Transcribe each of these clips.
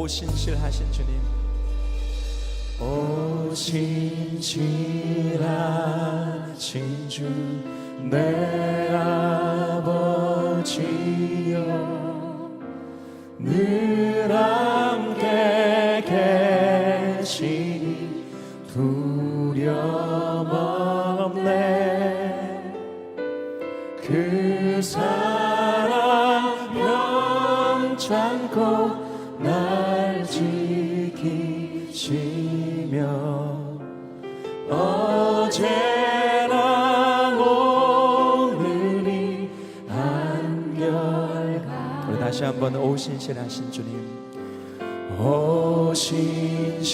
오 신실하신 주님. 오 신실하신 주 내 아버지여. 늘 함께 계시니 두려움 없네. 그 사랑 영창고 다시 한번 오 신실하신 주님. 오 신실한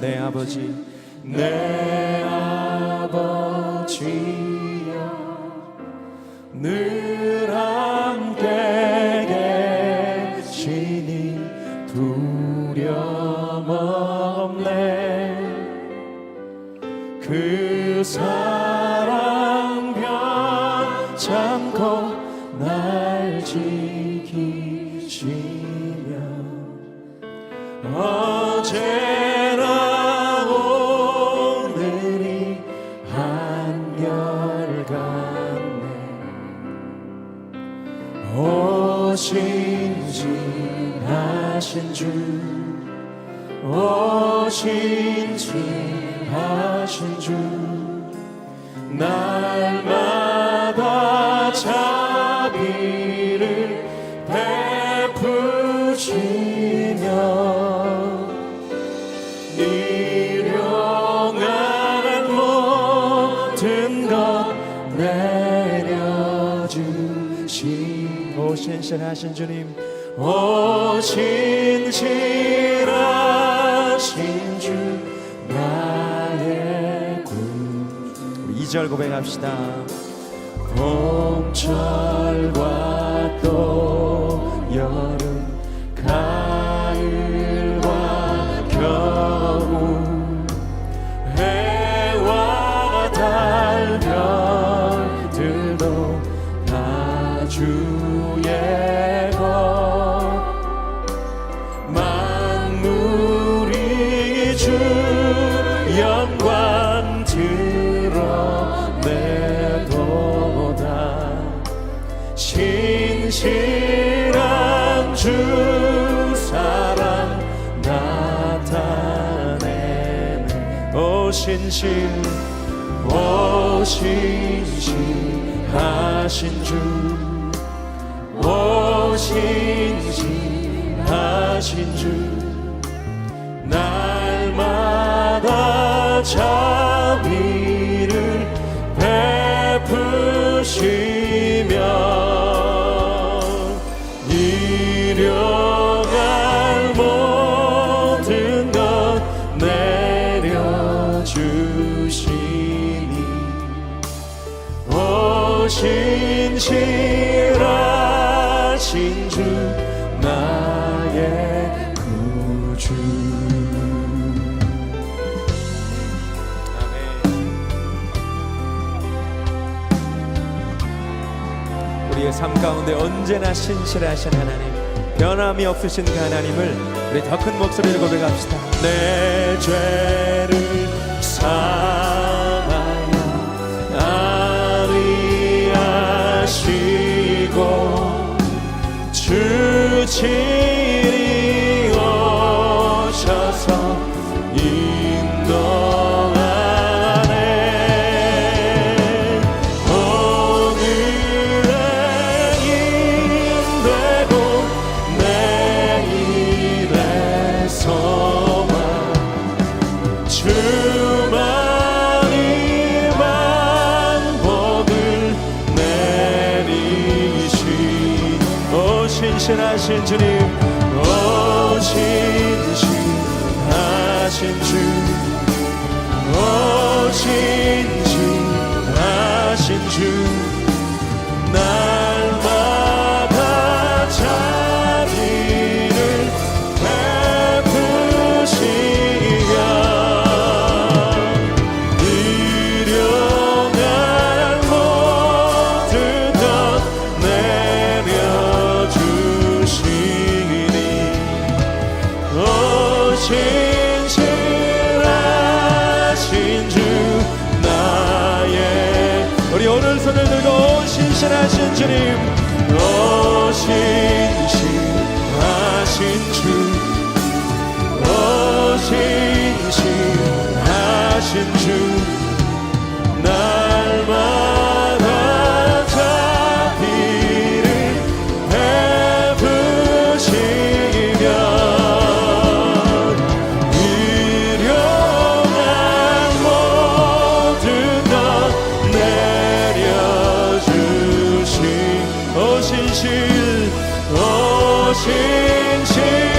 내 아버지. 내 아버지여 늘 함께 계시니 두려움 없네. 그 사랑 지키시며 어제나 오늘이 한결같네. 오 신실하신 주 오 신실하신 주 날마 일용할 모든 것 내려주시 오 신실하신 주님. 오 신실하신 주 나의 구. 우리 2절 고백합시다. 봄철 영광 드러내도다. 신실한 주 사랑 나타내네. 오 신실 오 신실하신 주오 신실하신 주 신실하신 주 나의 구주. 우리의 삶 가운데 언제나 신실하신 하나님 변함이 없으신 그 하나님을 우리 더 큰 목소리로 고백합시다. 내 죄를 사 주 신실하신 주님 오 신실하신 우리 오른손을 들고 신실하신 주님 오 신신하신 轻轻